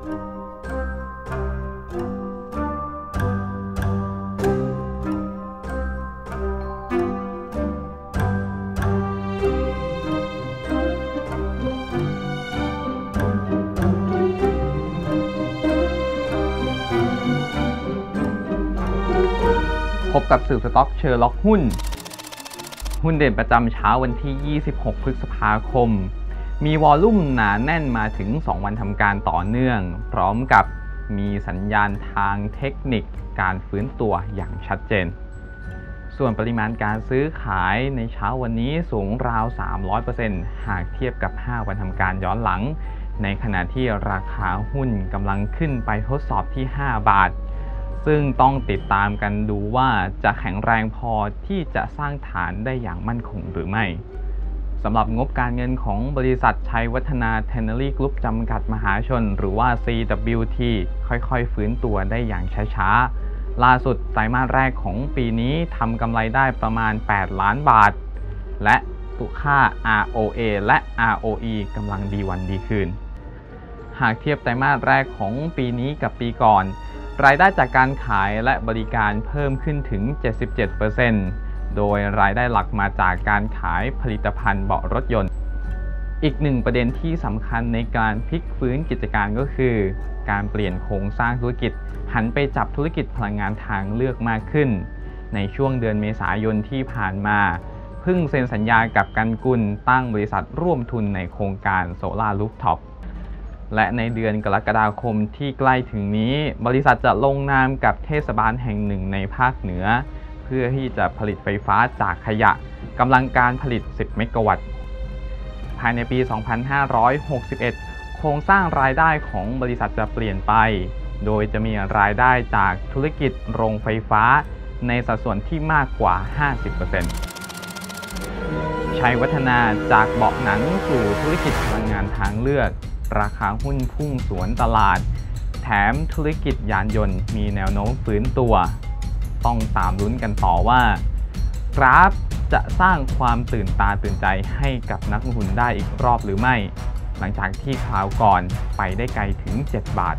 พบกับสืบสต็อกเชอร์ล็อกหุ้น หุ้นเด่นประจำเช้าวันที่ 26 พฤษภาคม มีวอลลุ่มหนาแน่นมาถึง 2 วันทำการต่อเนื่อง พร้อมกับมีสัญญาณทางเทคนิคการฟื้นตัวอย่างชัดเจน ส่วนปริมาณการซื้อขายในเช้าวันนี้สูงราว 300%หากเทียบกับ 5 วันทำการย้อนหลัง ในขณะที่ราคาหุ้นกำลังขึ้นไปทดสอบที่ 5 บาท ซึ่งต้องติดตามกันดูว่าจะแข็งแรงพอที่จะสร้างฐานได้อย่างมั่นคงหรือไม่ สำหรับงบการเงินของบริษัทชัยวัฒนาเทนเนอรี่กรุ๊ปจำกัดมหาชน หรือว่า CWT ค่อยๆ ฟื้นตัวได้อย่างช้าๆ ล่าสุดไตรมาสแรกของปีนี้ทำกำไรได้ประมาณ 8 ล้านบาท และตุค่า ROA และ ROE กำลังดีวันดีคืน หากเทียบไตรมาสแรกของปีนี้กับปีก่อน รายได้จากการขายและบริการเพิ่มขึ้นถึง 77% โดยรายได้หลักมาจากการขายผลิตภัณฑ์เบาะรถยนต์ อีกหนึ่งประเด็นที่สำคัญในการพลิกฟื้นกิจการก็คือ การเปลี่ยนโครงสร้างธุรกิจ หันไปจับธุรกิจพลังงานทางเลือกมากขึ้น ในช่วงเดือนเมษายนที่ผ่านมาเพิ่งเซ็นสัญญากับกันกุลตั้งบริษัทร่วมทุนในโครงการโซลารูฟท็อปและในเดือนกรกฎาคมที่ใกล้ถึงนี้ บริษัทจะลงนามกับเทศบาลแห่งหนึ่งในภาคเหนือ พื่อที่จะผลิตไฟฟ้าจากขยะกำลังการผลิต 10 เมกะวัตต์ ภายในปี 2561 โครงสร้างรายได้ของบริษัทจะเปลี่ยนไป โดยจะมีรายได้จากธุรกิจโรงไฟฟ้าในสัดส่วนที่มากกว่า 50%ชัยวัฒนาจากเบาะหนังสู่ธุรกิจพลังงานทางเลือก ราคาหุ้นพุ่งสวนตลาด แถมธุรกิจยานยนต์มีแนวโน้มฟื้นตัว ต้องตามลุ้นกันต่อว่า กราฟจะสร้างความตื่นตาตื่นใจให้กับนักลงทุนได้อีกรอบหรือไม่ หลังจากที่คราวก่อนไปได้ไกลถึง 7 บาท